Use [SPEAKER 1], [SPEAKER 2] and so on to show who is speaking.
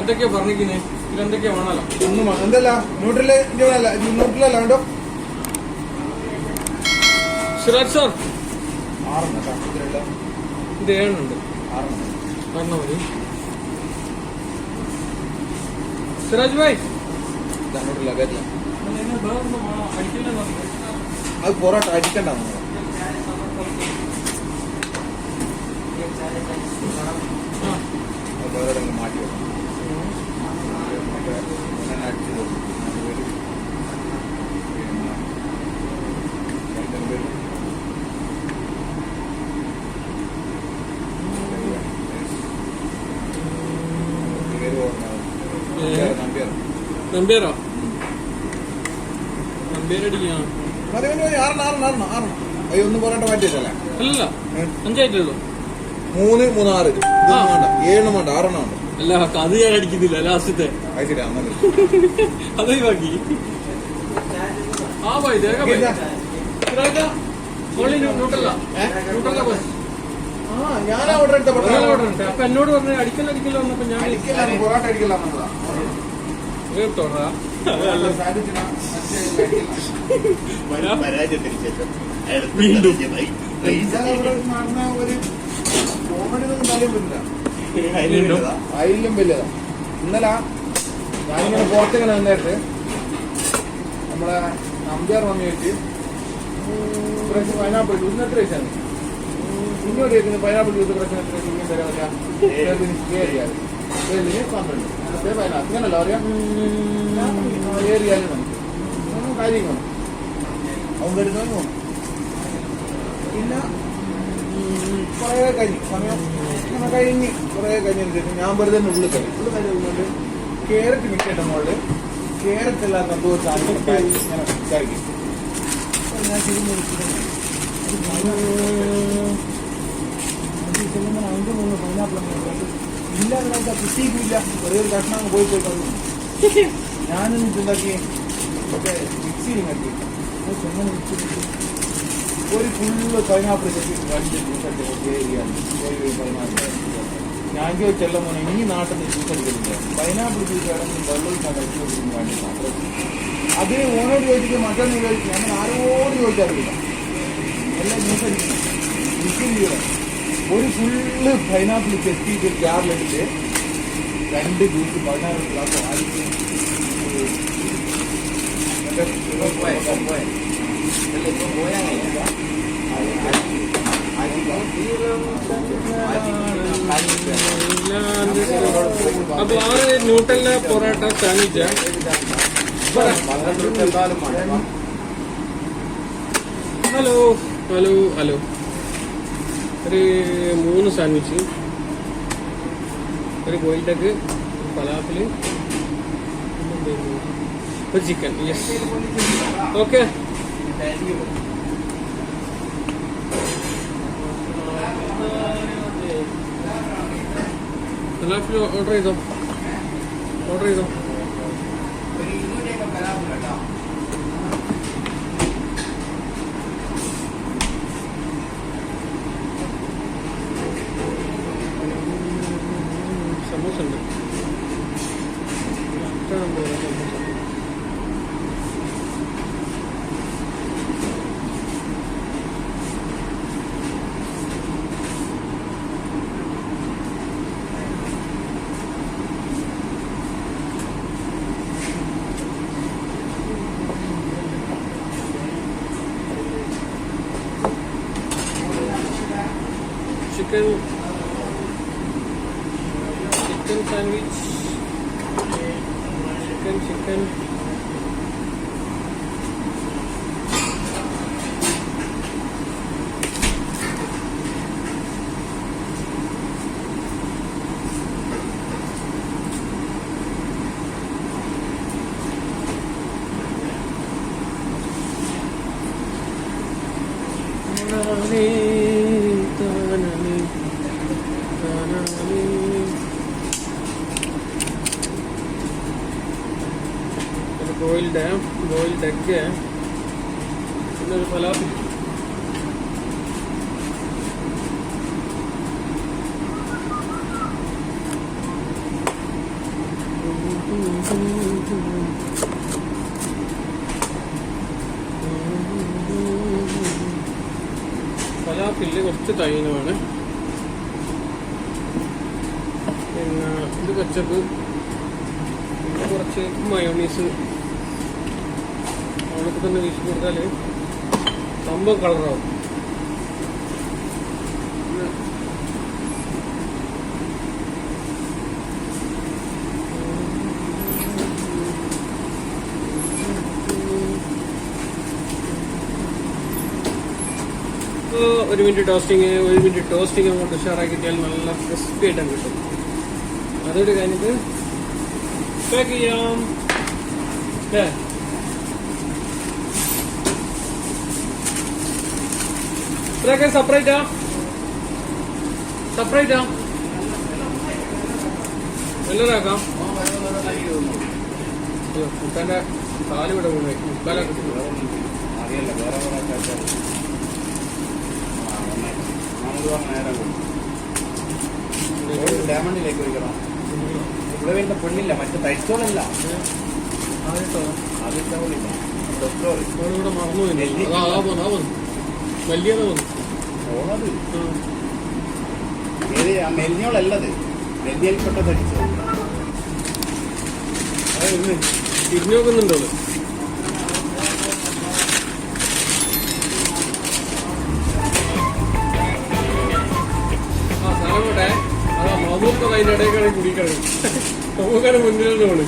[SPEAKER 1] എന്തൊക്കെയാ പറഞ്ഞിരിക്കുന്നേ? ഇതിലെന്തൊക്കെയാ വേണല്ലോ
[SPEAKER 2] ഒന്നും വേണ്ട. എന്തല്ല? ന്യൂട്രൽ അല്ല ന്യൂട്രലല്ല വേണ്ടോ
[SPEAKER 1] സിറാജ് സാർ.
[SPEAKER 2] ആറെണ്ണം കേട്ടോ. ഇതിലുള്ള
[SPEAKER 1] ഇത് ഏഴുണ്ട്
[SPEAKER 2] ആറെണ്ണം.
[SPEAKER 1] പറഞ്ഞ മതി. സിറാജ് ഭായ്.
[SPEAKER 2] അത് പൊറോട്ട. അടിക്കണ്ട നമ്മൾ.
[SPEAKER 1] ആ
[SPEAKER 2] അത് വേറെ എവിടെയെങ്കിലും മാറ്റി വെക്കണം മറ്റേ ഒരെണ്ണം അടിച്ച് കൊടുക്കും. അത് വരും. പിന്നെ രണ്ടും വരും. മാറ്റി.
[SPEAKER 1] നമ്പ്യാരോ
[SPEAKER 2] ആറെണ്ണം, ആറെണ്ണം. അയ്യോ ഒന്നും പൊറോട്ട മാറ്റിയല്ലേ
[SPEAKER 1] അല്ലല്ല അഞ്ചായിട്ടുള്ളൂ
[SPEAKER 2] മൂന്ന് മൂന്ന് ആറ് ഇതൊന്നും. വേണ്ട. ഏഴെണ്ണം വേണ്ട ആറെണ്ണം വേണ്ട.
[SPEAKER 1] അല്ല അത് ഞാൻ അടിക്കുന്നില്ല ലാസ്റ്റത്തെ.
[SPEAKER 2] അത് ശരി
[SPEAKER 1] അത് ഒഴിവാക്കി ആ പോയി ന്യൂട്ടല്ല? ന്യൂട്ടല്ല ബസ്
[SPEAKER 2] ഞാൻ ഓർഡർ എടുത്ത.
[SPEAKER 1] ഉണ്ട്. അപ്പൊ എന്നോട് പറഞ്ഞു അടിക്കല്ല അടിക്കല്ല വന്നപ്പോ ഞാൻ
[SPEAKER 2] പൊറോട്ട അടിക്കല
[SPEAKER 1] വീണ്ടും.
[SPEAKER 2] പറ്റില്ല
[SPEAKER 1] വീണ്ടും.
[SPEAKER 2] അതിലും വലുതാ ഇന്നലെ ഞാനിങ്ങനെ പുറത്തിങ്ങനെ നിന്നിട്ട് നമ്മളെ നമ്പ്യാർ വന്നു ചോദിച്ച് പ്രശ്നം പൈനാപ്പിൾ ജ്യൂസിന് എത്ര പൈസയാണ് ഇങ്ങോട്ട് ചോദിക്കുന്നത് പൈനാപ്പിൾ ജ്യൂസ് പ്രശ്നം എത്ര ഏരിയാൽ ഏഴിന് പന്ത്രണ്ട്. അങ്ങനല്ല പറയാം ഏരിയാലും നമുക്ക് കാര്യം അവൻ പോകണം പിന്നെ കുറേ കഴിഞ്ഞ് സമയം കഴിഞ്ഞ് കുറേ കഴിഞ്ഞതിന് ഞാൻ വെറുതെ ഉള്ളിൽ കഴിഞ്ഞു ഉള്ളിൽ കഴിഞ്ഞുകൊണ്ട് കേരറ്റ് മിക്സ് ഇട്ട കേരറ്റ് എല്ലാം ഇതാക്കി അപ്പോൾ ഞാൻ ചെല്ലുമ്പോൾ അതിന്റെ മുകളിൽ പൈനാപ്പിൾ ഇല്ല അതിനകത്ത് കിട്ടിയിട്ടില്ല ഒരേ ഒരു കഷ്ണം പോയി പോയി തന്നു ഞാനൊന്നും ഉണ്ടാക്കി മറ്റേ. മിക്സിയിൽ കട്ടി ചെങ്ങനെ മിക്സി ഒരു ഫുള്ള് പൈനാപ്പിൾ പൈനാപ്പിൾ ഞാൻ ചോദിച്ചല്ല ഈ നാട്ടിൽ നിന്ന് ജ്യൂസ് പൈനാപ്പിൾ ജ്യൂസ് വെള്ളം കഴിച്ചു വേണ്ടി മാത്രം അത് ചോദിച്ചിട്ട് മറ്റൊന്ന് ചോദിച്ചു ഞങ്ങൾ ആരോട് ചോദിച്ചറിയില്ല എല്ലാം ജ്യൂസ് ഒരു ഫുള്ള് പൈനാപ്പിൾ ചെത്തിയിട്ട് ജാറിലിട്ടിട്ട് രണ്ട് ജ്യൂസ് പതിനാറ് ഗ്ലാസ് ആദ്യം
[SPEAKER 1] അപ്പൊ ആറ് Nutella parotta sandwich hello hello hello. ഒരു മൂന്ന് സാൻഡ്വിച്ച് ഒരു ബോയിൽഡക്ക് ഫലാഫിൽ ഒരു chicken yes okay falafel order ചെയ്തോ? ഓർഡർ ചെയ്തോ? സമൂസ ഉണ്ട്. ഇഷ്ടം പോലെ samosa chicken chicken sandwich boiled boiled egg പിന്നെ ഒരു ഫലാഫി ഫലാഫിൽ കുറച്ച് തൈനുമാണ് ഇത് കച്ചപ്പ് കുറച്ച് മയോണീസ് അവൾക്ക് തന്നെ വീശി കൊടുത്താൽ സംഭവം കളറാവും ഒരു മിനിറ്റ് ടോസ്റ്റിങ് ഒരു മിനിറ്റ് ടോസ്റ്റിങ് അങ്ങോട്ട് ഉഷാറാക്കി കിട്ടിയാൽ നല്ല ക്രിസ്പി ആയിട്ട് കിട്ടും. അതൊരു കഴിഞ്ഞിട്ട് പാക്ക് ചെയ്യാം. അല്ലേ ഇത്രയൊക്കെ സെപ്പറേറ്റാ സെപ്പറേറ്റാ എല്ലാവരാക്കാം മുക്കാന്റെ കാലിവിടെ വീണേ. മുക്കാലൊക്കെ
[SPEAKER 3] അറിയല്ല വേറെ വേറെ ഡയമണ്ടിലേക്ക് ഒഴിക്കണം. ഇവിടെ വരുന്ന പെണ്ണില്ല മറ്റു പെണ്ണില്ല ഡോക്ടർ
[SPEAKER 1] ഇവിടെ മറന്നു പോയി.
[SPEAKER 3] അവൾ? കൂടി കഴിഞ്ഞു അതാ
[SPEAKER 1] മമ്മൂക്ക അതിന്റെ